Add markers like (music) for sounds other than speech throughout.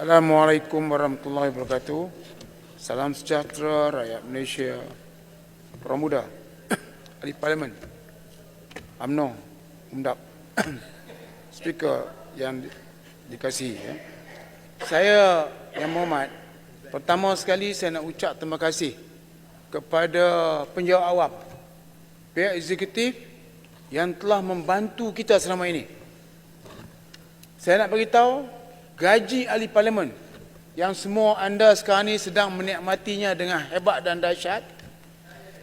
Assalamualaikum warahmatullahi wabarakatuh. Salam sejahtera rakyat Malaysia. Orang muda, (coughs) ahli parlimen, UMNO, UMDAP, (coughs) speaker yang di- dikasihi. Ya. Saya yang Muhammad, pertama sekali saya nak ucap terima kasih kepada penjawat awam, pihak eksekutif yang telah membantu kita selama ini. Saya nak beritahu gaji ahli parlimen yang semua anda sekarang ini sedang menikmatinya dengan hebat dan dahsyat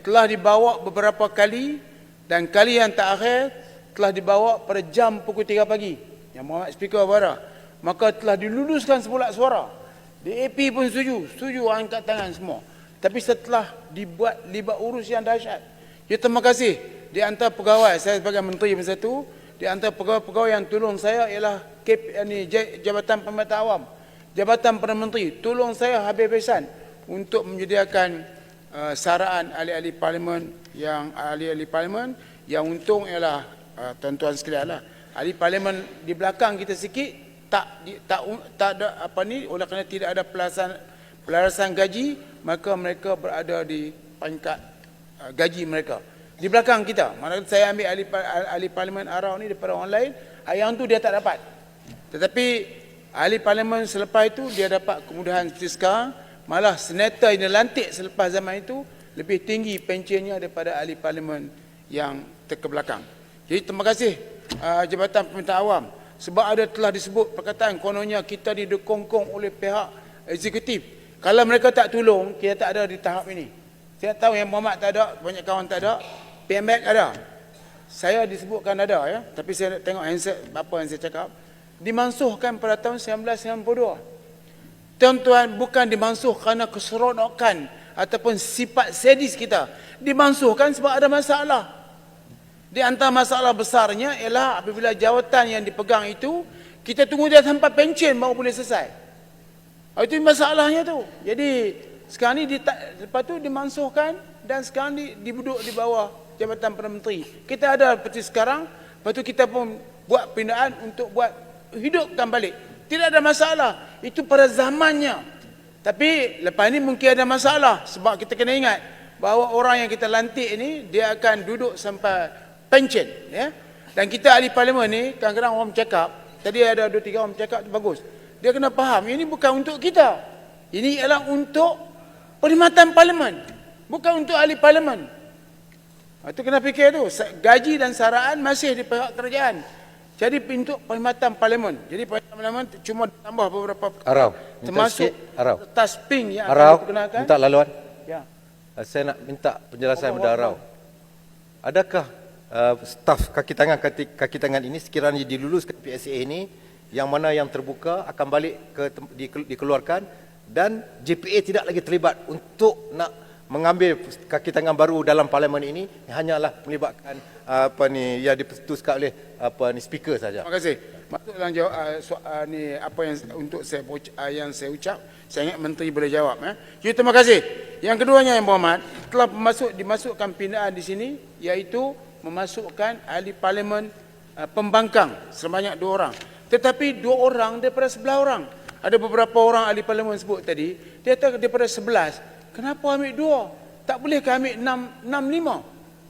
telah dibawa beberapa kali dan kali yang terakhir telah dibawa pada jam pukul 3 pagi. Yang Muhammad Speaker berada. Maka telah diluluskan sebulat suara. DAP pun setuju. Setuju angkat tangan semua. Tapi setelah dibuat libat urus yang dahsyat. Ya terima kasih. Di antara pegawai, saya sebagai menteri masa itu, di antara pegawai-pegawai yang tolong saya ialah ini, J- Jabatan Pemerintah Awam. Jabatan Perdana Menteri, tolong saya habis-habisan untuk menyediakan uh, saraan ahli-ahli parlimen yang ahli-ahli parlimen yang untung ialah uh, tuan-tuan sekalian lah. Ahli parlimen di belakang kita sikit tak di, tak tak ada apa ni oleh kerana tidak ada pelarasan pelarasan gaji maka mereka berada di pangkat uh, gaji mereka. Di belakang kita, manakala saya ambil ahli, ahli parlimen arau ni daripada orang lain, yang tu dia tak dapat. Tetapi ahli parlimen selepas itu dia dapat kemudahan seperti sekarang, malah senator yang dilantik selepas zaman itu lebih tinggi pensiunnya daripada ahli parlimen yang terkebelakang. Jadi terima kasih uh, Jabatan Pemerintah Awam sebab ada telah disebut perkataan kononnya kita didekongkong oleh pihak eksekutif. Kalau mereka tak tolong, kita tak ada di tahap ini. Saya tahu yang Muhammad tak ada, banyak kawan tak ada, PMX ada. Saya disebutkan ada ya, tapi saya tengok handset apa yang saya cakap. Dimansuhkan pada tahun 1992. Tuan-tuan bukan dimansuh kerana keseronokan ataupun sifat sadis kita. Dimansuhkan sebab ada masalah. Di antara masalah besarnya ialah apabila jawatan yang dipegang itu kita tunggu dia sampai pension baru boleh selesai. Ah, Itu masalahnya tu. Jadi sekarang ni dita- lepas tu dimansuhkan dan sekarang ni dibuduk di bawah Jabatan Perdana Menteri. Kita ada seperti sekarang, lepas tu kita pun buat pindaan untuk buat hidupkan balik. Tidak ada masalah. Itu pada zamannya. Tapi lepas ni mungkin ada masalah sebab kita kena ingat bahawa orang yang kita lantik ni dia akan duduk sampai pension ya. Dan kita ahli parlimen ni kadang-kadang orang bercakap, tadi ada dua tiga orang bercakap tu bagus. Dia kena faham ini bukan untuk kita. Ini ialah untuk perkhidmatan parlimen. Bukan untuk ahli parlimen. Ha, Itu kena fikir tu. Gaji dan saraan masih di pihak kerajaan. Jadi untuk perkhidmatan parlimen. Jadi perkhidmatan parlimen cuma tambah beberapa perkara. Arau, minta termasuk sikit, Arau. kertas pink yang akan Arau, diperkenalkan. minta laluan. Ya. Uh, Saya nak minta penjelasan kepada Arau. Adakah uh, staf kaki tangan kaki, kaki tangan ini sekiranya diluluskan PSA ini yang mana yang terbuka akan balik ke dike- dikeluarkan dan JPA tidak lagi terlibat untuk nak mengambil kaki tangan baru dalam parlimen ini hanyalah melibatkan uh, apa ni yang diputuskan oleh apa ni speaker saja. Terima kasih. Masuk dalam jawab uh, soal ni apa yang untuk saya uh, yang saya ucap, saya ingat menteri boleh jawab eh. Jadi terima kasih. Yang keduanya yang berhormat, telah masuk dimasukkan pindaan di sini iaitu memasukkan ahli parlimen uh, pembangkang sebanyak dua orang. Tetapi dua orang daripada sebelah orang. Ada beberapa orang ahli parlimen sebut tadi, dia daripada sebelas, kenapa ambil dua? Tak boleh ke ambil enam, enam lima?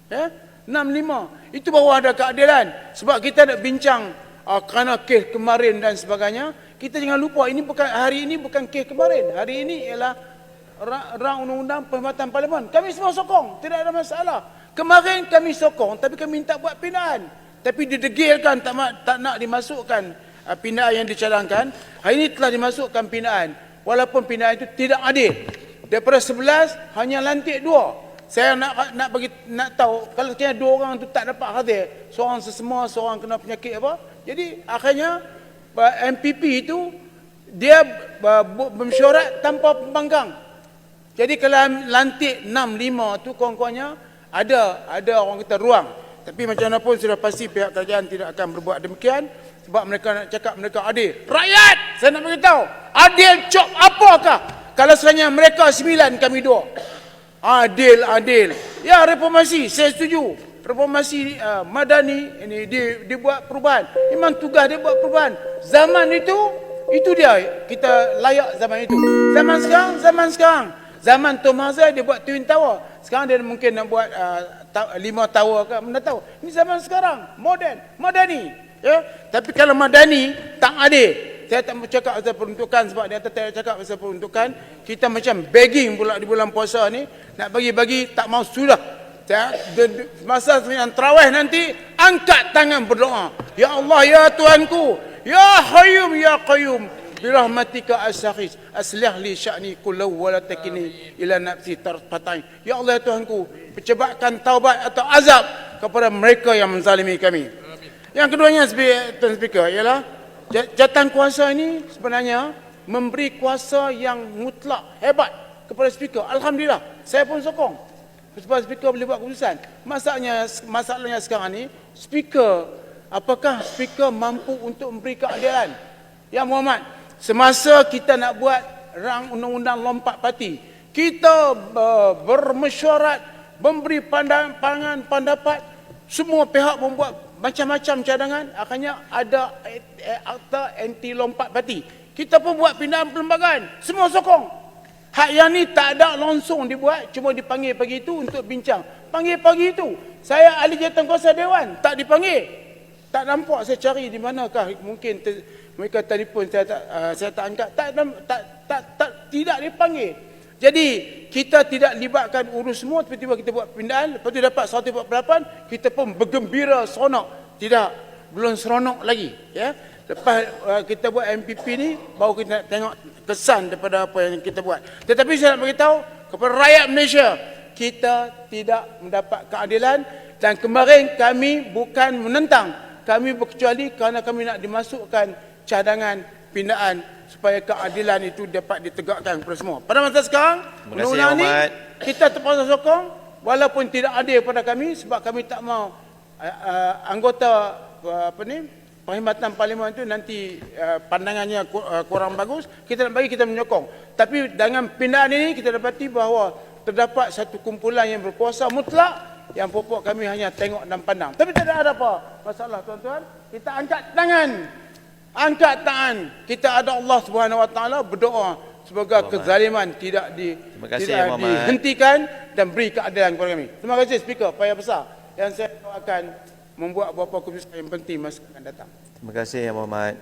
Ya? 65. Itu baru ada keadilan. Sebab kita nak bincang uh, kerana kes kemarin dan sebagainya, kita jangan lupa ini bukan hari ini bukan kes kemarin. Hari ini ialah ra- rang undang-undang perkhidmatan parlimen. Kami semua sokong, tidak ada masalah. Kemarin kami sokong tapi kami minta buat pindaan. Tapi didegilkan tak, tak nak dimasukkan uh, pindaan yang dicadangkan. Hari ini telah dimasukkan pindaan. Walaupun pindaan itu tidak adil. Daripada 11 hanya lantik dua. Saya nak nak bagi nak tahu kalau kena dua orang tu tak dapat hadir, seorang sesama, seorang kena penyakit apa. Jadi akhirnya MPP itu dia bermesyuarat tanpa pembangkang. Jadi kalau lantik 6 5 tu kurang-kurangnya ada ada orang kata ruang. Tapi macam mana pun sudah pasti pihak kerajaan tidak akan berbuat demikian sebab mereka nak cakap mereka adil. Rakyat, saya nak beritahu, adil cop apakah? Kalau sebenarnya mereka sembilan kami dua. Adil, adil. Ya reformasi, saya setuju. Reformasi uh, madani ini dia, dia buat perubahan. Memang tugas dia buat perubahan. Zaman itu Itu dia kita layak zaman itu. Zaman sekarang, zaman sekarang. Zaman Tom Hazard dia buat Twin Tower. Sekarang dia mungkin nak buat uh, ta- lima tower ke, mana tahu. Ini zaman sekarang, moden, madani. Ya? Tapi kalau madani tak adil. Saya tak cakap pasal peruntukan sebab dia tak cakap pasal peruntukan. Kita macam begging pula di bulan puasa ni. Nak bagi-bagi tak mau sudah. Ya, de- masa yang terawih nanti angkat tangan berdoa. Ya Allah ya Tuhanku, ya Hayyum ya Qayyum birahmatika astaghis aslih li sya'ni kullahu wa la takini ila nafsi tarfatain. Ya Allah ya Tuhanku, percebatkan taubat atau azab kepada mereka yang menzalimi kami. Yang keduanya Tuan Speaker ialah jatan kuasa ini sebenarnya memberi kuasa yang mutlak hebat kepada speaker. Alhamdulillah, saya pun sokong supaya speaker boleh buat keputusan. Masalahnya masalahnya sekarang ni speaker apakah speaker mampu untuk memberi keadilan? Ya Muhammad, semasa kita nak buat rang undang-undang lompat parti, kita uh, bermesyuarat, memberi pandangan pendapat, semua pihak membuat macam-macam cadangan, akhirnya ada eh, akta anti lompat parti. Kita pun buat pindahan perlembagaan, semua sokong. Hak yang ni tak ada langsung dibuat, cuma dipanggil pagi itu untuk bincang. Panggil pagi itu. Saya ahli jawatankuasa Dewan, tak dipanggil. Tak nampak saya cari di manakah mungkin te, mereka telefon saya tak uh, saya tak angkat. Tak, tak tak tak tidak dipanggil. Jadi kita tidak libatkan urus semua tiba-tiba kita buat pindahan lepas tu dapat 148 kita pun bergembira seronok. Tidak belum seronok lagi ya. Lepas uh, kita buat MPP ni baru kita nak tengok kesan daripada apa yang kita buat. Tetapi saya nak beritahu kepada rakyat Malaysia kita tidak mendapat keadilan dan kemarin kami bukan menentang kami berkecuali kerana kami nak dimasukkan cadangan pindahan supaya keadilan itu dapat ditegakkan kepada semua. Pada masa sekarang, undang-undang ni Ahmad. kita terpaksa sokong walaupun tidak adil pada kami sebab kami tak mau uh, uh, anggota uh, apa ni perkhidmatan parlimen itu nanti uh, pandangannya uh, kurang bagus kita nak bagi kita menyokong tapi dengan pindahan ini kita dapati bahawa terdapat satu kumpulan yang berkuasa mutlak yang pokok kami hanya tengok dan pandang tapi tidak ada apa masalah tuan-tuan kita angkat tangan angkat tangan kita ada Allah Subhanahu Wa Taala berdoa semoga kezaliman tidak di Terima kasih, tidak Muhammad. dihentikan dan beri keadilan kepada kami. Terima kasih speaker payah besar yang saya doakan membuat beberapa keputusan yang penting masa akan datang. Terima kasih, Ya Muhammad.